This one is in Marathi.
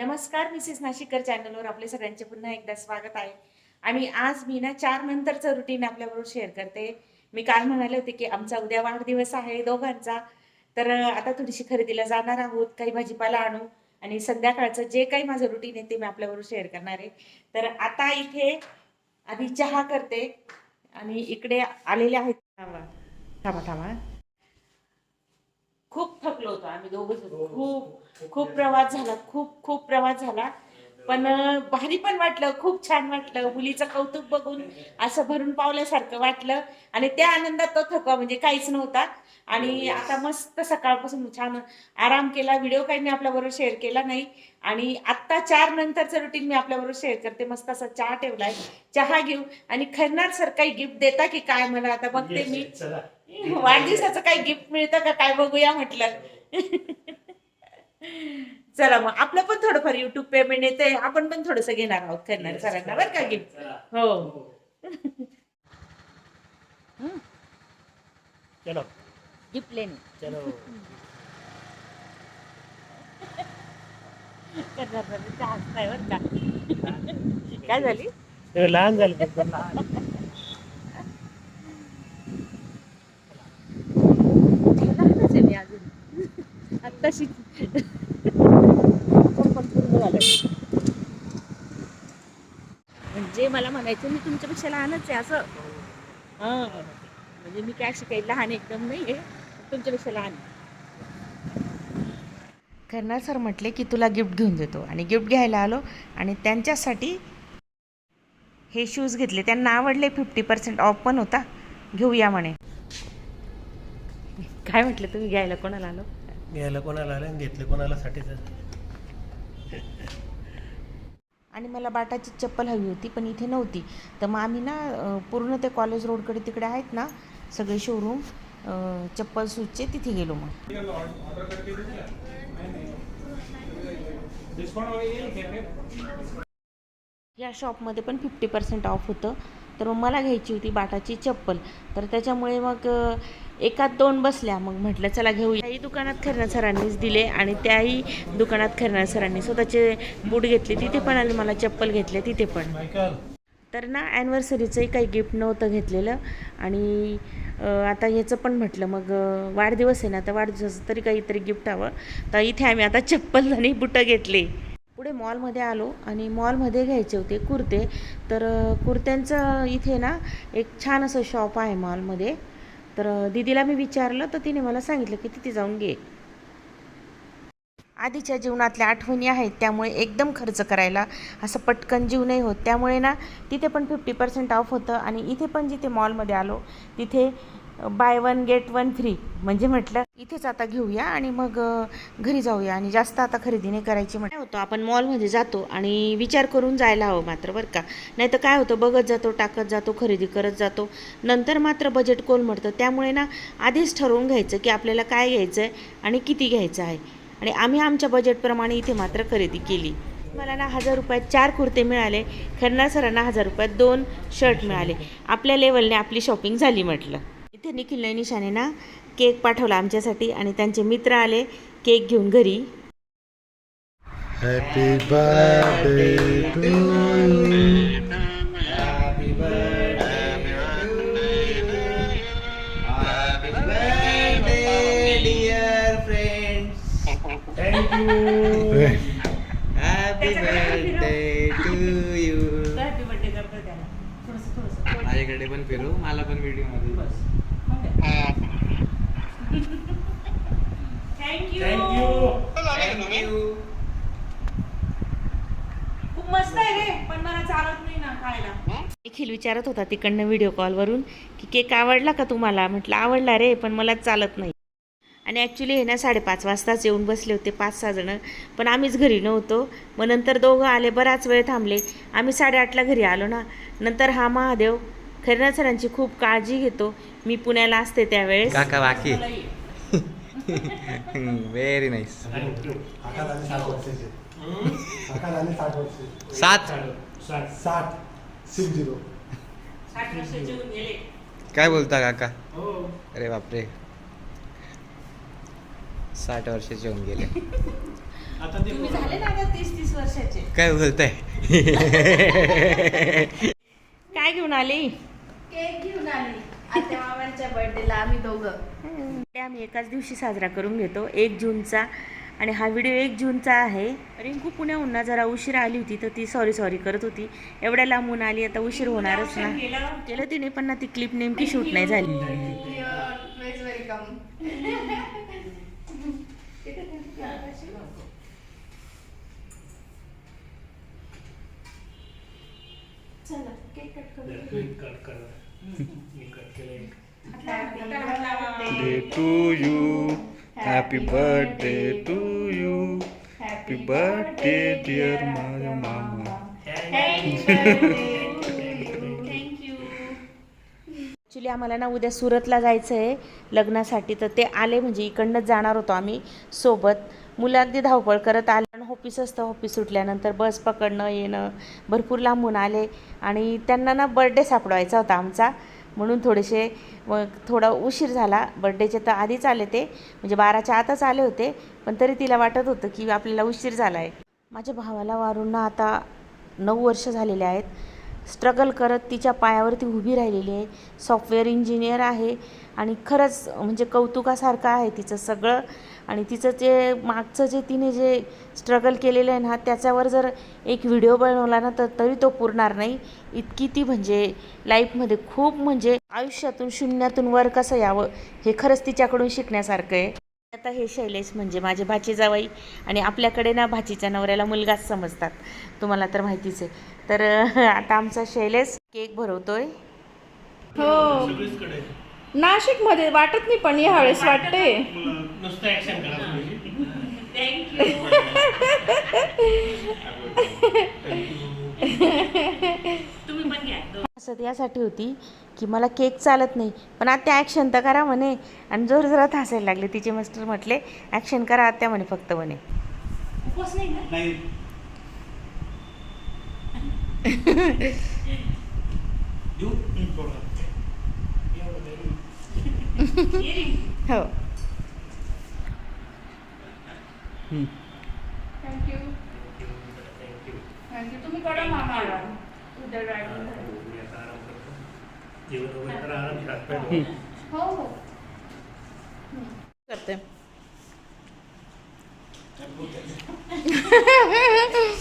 नमस्कार मिसेस नाशिककर चॅनलवर आपले सगळ्यांचे पुन्हा एकदा स्वागत आहे. आणि आज मी ना चार नंतरचं रुटीन आपल्याबरोबर शेअर करते. मी काल म्हणाले होते की आमचा उद्या वाढदिवस आहे दोघांचा. तर आता थोडीशी खरेदीला जाणार आहोत काही भाजीपाला आणू. आणि संध्याकाळचं जे काही माझं रुटीन आहे ते मी आपल्याबरोबर शेअर करणार आहे. तर आता इथे आधी चहा करते. आणि इकडे आलेले आहेत. थांबा थांबा थांबा. खूप थकलो होतो आम्ही दोघं खूप खूप प्रवास झाला खूप खूप प्रवास झाला. पण भारी पण वाटलं खूप छान वाटलं. मुलीचं कौतुक बघून असं भरून पावल्यासारखं वाटलं. आणि त्या आनंदात तो थकवा म्हणजे काहीच नव्हता. आणि आता मस्त सकाळपासून छान आराम केला. व्हिडिओ काही मी आपल्याबरोबर शेअर केला नाही. आणि आत्ता चार नंतरचं रुटीन मी आपल्याबरोबर शेअर करते. मस्त असा चहा ठेवलाय. चहा घेऊ. आणि खरणार सर काही गिफ्ट देता की काय मला आता बघते मी. वाढदिवसाचं काही गिफ्ट मिळतं का काय बघूया म्हटलं. चला मग आपलं पण थोडंफार युट्यूब पेमेंट येते आपण पण थोडस घेणार आहोत करणार सरांना बरं का गिफ्ट हो. चलो. गिफ्ट लेणे चलो. काय झाली? लहान झाले लहानच आहे मी अजून. आत्ताशी. चप्पल म्हणजे मला म्हणायचं मी तुमच्यापेक्षा लहानच आहे असं. हा म्हणजे मी काय अशी काही लहान एकदम नाही आहे तुमच्यापेक्षा लहान आहे. खरणार सर म्हटले की तुला गिफ्ट घेऊन देतो आणि गिफ्ट घ्यायला आलो आणि त्यांच्यासाठी हे शूज घेतले. त्यांना आवडले फिफ्टी पर्सेंट ऑफ पण होता. घेऊया म्हणे. काय म्हटलं तुम्ही घ्यायला कोणाला आलो? घ्यायला कोणाला आलं आणि घेतले कोणाला साठीच आणि मला बाटाची चप्पल हवी होती पण इथे नव्हती. तर मग आम्ही ना पूर्ण ते कॉलेज रोडकडे तिकडे आहेत ना सगळे शोरूम चप्पल सूजचे तिथे गेलो मग. या शॉपमध्ये पण फिफ्टी पर्सेंट ऑफ होतं. तर मग मला घ्यायची होती बाटाची चप्पल. तर त्याच्यामुळे मग एकात दोन बसल्या. मग म्हटलं चला घेऊया. त्याही दुकानात खरणार सरांनीच दिले आणि त्याही दुकानात खरणार सरांनी स्वतःचे बूट घेतले. तिथे पण आणि मला चप्पल घेतले तिथे पण. तर ना ॲनिव्हर्सरीचंही काही गिफ्ट नव्हतं घेतलेलं. आणि आता ह्याचं पण म्हटलं मग वाढदिवस आहे ना तर वाढदिवसाचं तरी काहीतरी गिफ्ट हवं. तर इथे आम्ही आता चप्पल आणि बुटं घेतले. इकडे मॉलमध्ये आलो आणि मॉलमध्ये घ्यायचे होते कुर्ते. तर कुर्त्यांचं इथे ना एक छान असं शॉप आहे मॉलमध्ये. तर दिदीला दीदीला मी विचारलं तर तिने मला सांगितलं की तिथे जाऊन घे. आधीच्या जीवनातल्या आठवणी आहेत त्यामुळे एकदम खर्च करायला असं पटकन जीव नाही होत. त्यामुळे ना तिथे पण फिफ्टी पर्सेंट ऑफ होतं आणि इथे पण जिथे मॉलमध्ये आलो तिथे buy one get one free म्हणजे म्हटलं इथेच आता घेऊया आणि मग घरी जाऊया. आणि जास्त आता खरेदी नाही करायची म्हटलं. होतं आपण मॉलमध्ये जातो आणि विचार करून जायला हवं मात्र बरं का? नाही तर काय होतं बघत जातो टाकत जातो खरेदी करत जातो. नंतर मात्र बजेट कोलमडतं. त्यामुळे ना आधीच ठरवून घ्यायचं की आपल्याला काय घ्यायचं आहे आणि किती घ्यायचं आहे. आणि आम्ही आमच्या बजेटप्रमाणे इथे मात्र खरेदी केली. मला ना हजार रुपयात चार कुर्ते मिळाले. खन्ना सरांना हजार रुपयात दोन शर्ट मिळाले. आपल्या लेवलने आपली शॉपिंग झाली म्हटलं. इथे निखिल नैनिशाने ना केक पाठवला आमच्यासाठी आणि त्यांचे मित्र आले केक घेऊन घरी. Happy thank you happy birthday to you happy माझ्याकडे पण फिरू मला पण व्हिडिओमध्ये. थँक्यू थँक्यू खूप मस्त आहे रे पण मला चालत नाही ना खायला. निखिल विचारत होता तिकडनं व्हिडिओ कॉलवरून की केक आवडला का तुम्हाला? म्हटलं आवडला रे पण मला चालत नाही. आणि ॲक्च्युली हे ना साडेपाच वाजताच येऊन बसले होते पाच सहा जणं. पण आम्हीच घरी नव्हतो. मग नंतर दोघं आले बराच वेळ थांबले. आम्ही साडेआठला घरी आलो ना. नंतर हा महादेव खैरनाथ सरांची खूप काळजी घेतो. मी पुण्याला असते त्यावेळेस. काका बाकी? व्हेरी नाईस सात काय बोलता काका? हो. अरे बापरे. साठ वर्षाचे होऊन गेले. काय बोलताय? काय घेऊन आली? केक घेऊन आली. आत्या मामांच्या बर्थडेला आम्ही दोघं. ते आम्ही एकाच दिवशी साजरा करून घेतो. एक जूनचा. आणि हा व्हिडिओ एक जूनचा आहे. रिंकू पुण्याहून ना जरा उशीर आली होती तर ती सॉरी सॉरी करत होती. एवढ्या लांबून आली आता उशीर होणारच ना. केलं तिने पण ना ती क्लिप नेमकी शूट नाही झाली वेज वेलकम चला केक कट करू कट कर मी कट केलं एक day to you happy birthday to you happy birthday dear माझ्या मामा ॲक्च्युली आम्हाला ना उद्या सुरतला जायचं आहे लग्नासाठी. तर ते आले म्हणजे इकडनंच जाणार होतो आम्ही सोबत. मुलं अगदी धावपळ करत आले. ऑफिस असतं ऑफिस सुटल्यानंतर बस पकडणं येणं भरपूर लांबून आले आणि त्यांना ना बर्थडे सापडवायचा होता आमचा. म्हणून थोडेसे थोडा उशीर झाला. बर्थडेचे तर आधीच आले ते. म्हणजे बाराच्या आतच आले होते. पण तरी तिला वाटत होतं की आपल्याला उशीर झाला आहे माझ्या भावाला वारून ना आता नऊ वर्ष झालेले आहेत. स्ट्रगल करत तिच्या पायावरती उभी राहिलेली आहे. सॉफ्टवेअर इंजिनियर आहे आणि खरंच म्हणजे कौतुकासारखं आहे तिचं सगळं. आणि तिचं जे मागचं जे तिने जे स्ट्रगल केलेलं आहे ना त्याच्यावर जर एक व्हिडिओ बनवला ना तर तरी तो पुरणार नाही. इतकी ती म्हणजे लाईफमध्ये खूप म्हणजे आयुष्यातून शून्यातून वर कसं यावं हे खरंच तिच्याकडून शिकण्यासारखं आहे. आता हे शैलेश म्हणजे माझे भाची जावई आणि आपल्याकडे ना भाचीच्या नवऱ्याला मुलगाच समजतात. तुम्हाला तर माहितीच आहे. तर आता आमचा शैलेश केक भरवतोय. हो. नाशिकमध्ये वाटत नाही पण यावेळेस वाटते. नुसतं असं यासाठी होती की मला केक चालत नाही. पण आत्या ॲक्शन तर करा म्हणे. आणि जोर जोरात हसायला लागले. तिचे मास्टर म्हटले ॲक्शन करा आत्या म्हणे फक्त म्हणे. हो. थँक्यू. थँक्यू तुम्ही कडा मामा उद्या ड्रायव्हिंग मी आता आराम करतो. जेवण वगैरे करा, आराम हात पाय धुवा. हो हो करते